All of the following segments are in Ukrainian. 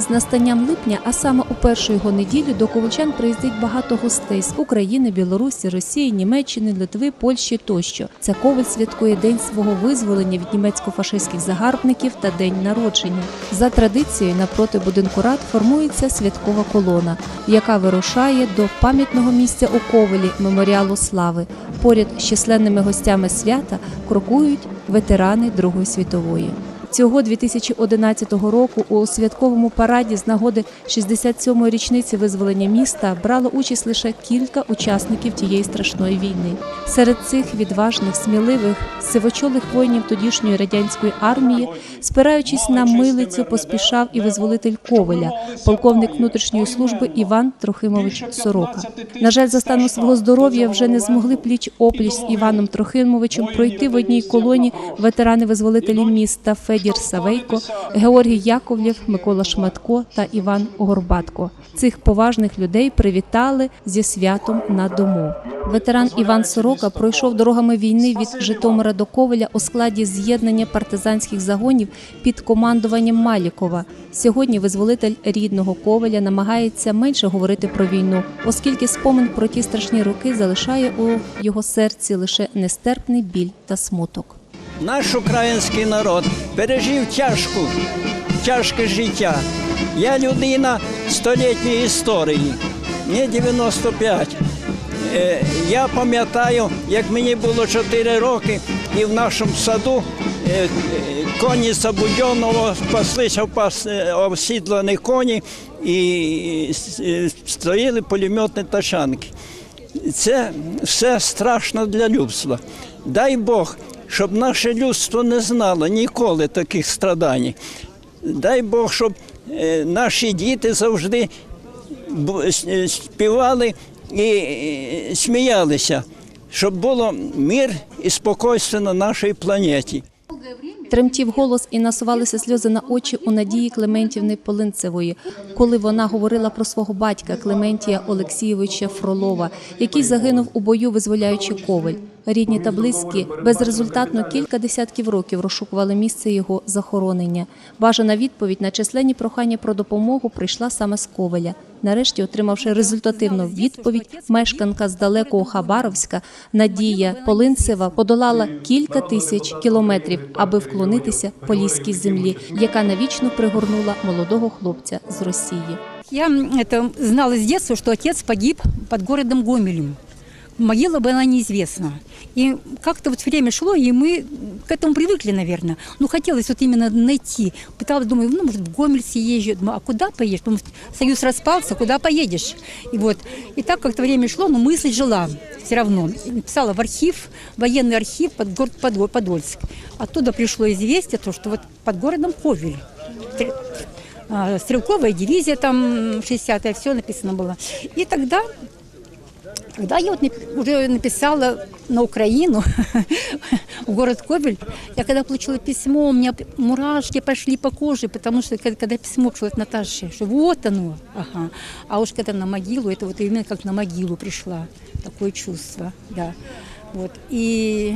З настанням липня, а саме у першу його неділю, до ковальчан приїздить багато гостей з України, Білорусі, Росії, Німеччини, Литви, Польщі тощо. Це коваль святкує день свого визволення від німецько-фашистських загарбників та день народження. За традицією, напроти будинку рад формується святкова колона, яка вирушає до пам'ятного місця у Ковелі меморіалу слави. Поряд з численними гостями свята крокують ветерани Другої світової. Цього 2011 року у святковому параді з нагоди 67-ї річниці визволення міста брало участь лише кілька учасників тієї страшної війни. Серед цих відважних, сміливих, сивочолих воїнів тодішньої радянської армії, спираючись на милицю, поспішав і визволитель Ковеля, полковник внутрішньої служби Іван Трохимович Сорока. На жаль, за станом свого здоров'я вже не змогли пліч опліч з Іваном Трохимовичем пройти в одній колоні ветерани-визволителі міста Федір Савейко, Георгій Яковлєв, Микола Шматко та Іван Горбатко. Цих поважних людей привітали зі святом на дому. Ветеран Іван Сорока пройшов дорогами війни від Житомира до Ковеля у складі з'єднання партизанських загонів під командуванням Малікова. Сьогодні визволитель рідного Ковеля намагається менше говорити про війну, оскільки спомин про ті страшні роки залишає у його серці лише нестерпний біль та смуток. Наш український народ пережив тяжку, тяжке життя. Я людина столітньої історії, мені 95. Е, Я пам'ятаю, як мені було 4 роки, і в нашому саду е, е, коні Сабудьонного паслися впас- е, коні і стояли пулеметні тачанки. Це все страшно для людства. Дай Бог, щоб наше людство не знало ніколи таких страдань. Дай Бог, щоб е, наші діти завжди е, співали і е, сміялися, щоб було мир і спокійство на нашій планеті. Тремтів голос і насувалися сльози на очі у Надії Клементівни Полинцевої, коли вона говорила про свого батька Клементія Олексійовича Фролова, який загинув у бою, визволяючи коваль. Рідні та близькі безрезультатно кілька десятків років розшукували місце його захоронення. Бажана відповідь на численні прохання про допомогу прийшла саме з Ковеля. Нарешті, отримавши результативну відповідь, мешканка з далекого Хабаровська Надія Полинцева подолала кілька тисяч кілометрів, аби вклонитися поліській землі, яка навічно пригорнула молодого хлопця з Росії. Я это знала с детства, что отец погиб под городом Гомелем. Могила была неизвестна. И как-то вот время шло, и мы к этому привыкли, наверное. Но хотелось вот именно найти. Пыталась, думаю, ну, может, в Гомель съезжу. Думаю, а куда поедешь? Потому союз распался, куда поедешь? И вот, и так как-то время шло, но мысль жила все равно. И Написала в архив, военный архив под город Подо- Подольск. Оттуда пришло известие, то, что вот под городом Ковель. А, стрелковая дивизия, там 60-я, все написано было. И тогда, когда я вот уже написала на Украину, в город Ковель, я когда получила письмо, у меня мурашки пошли по коже, потому что когда, письмо пришло от Наташи, что вот оно, ага. А уж когда на могилу, это вот именно как на могилу пришла, такое чувство, да. Вот, и,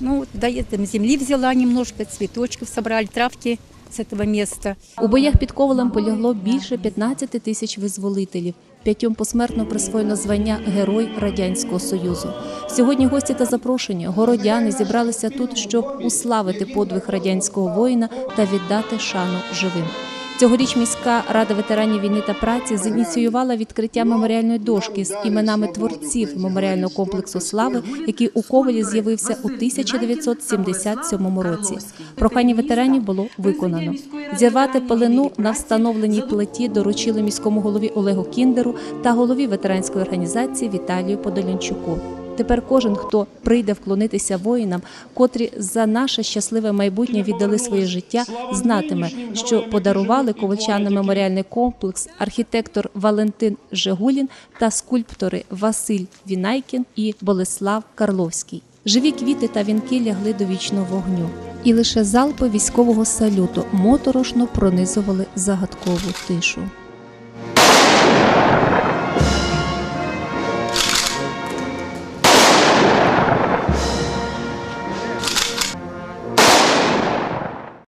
ну, да, я там земли взяла немножко, цветочков собрали, травки с этого места. У боях під Ковелем полягло більше 15 тисяч визволителів. П'ятьом посмертно присвоєно звання Герой Радянського Союзу. Сьогодні гості та запрошені городяни зібралися тут, щоб уславити подвиг радянського воїна та віддати шану живим. Цьогоріч міська рада ветеранів війни та праці зініціювала відкриття меморіальної дошки з іменами творців меморіального комплексу слави, який у Ковелі з'явився у 1977 році. Прохання ветеранів було виконано. Зірвати пелену на встановленій плиті доручили міському голові Олегу Кіндеру та голові ветеранської організації Віталію Подолянчуку. Тепер кожен, хто прийде вклонитися воїнам, котрі за наше щасливе майбутнє віддали своє життя, знатиме, що подарували ковальчанам меморіальний комплекс архітектор Валентин Жегулін та скульптори Василь Вінайкін і Болеслав Карловський. Живі квіти та вінки лягли до вічного вогню, і лише залпи військового салюту моторошно пронизували загадкову тишу.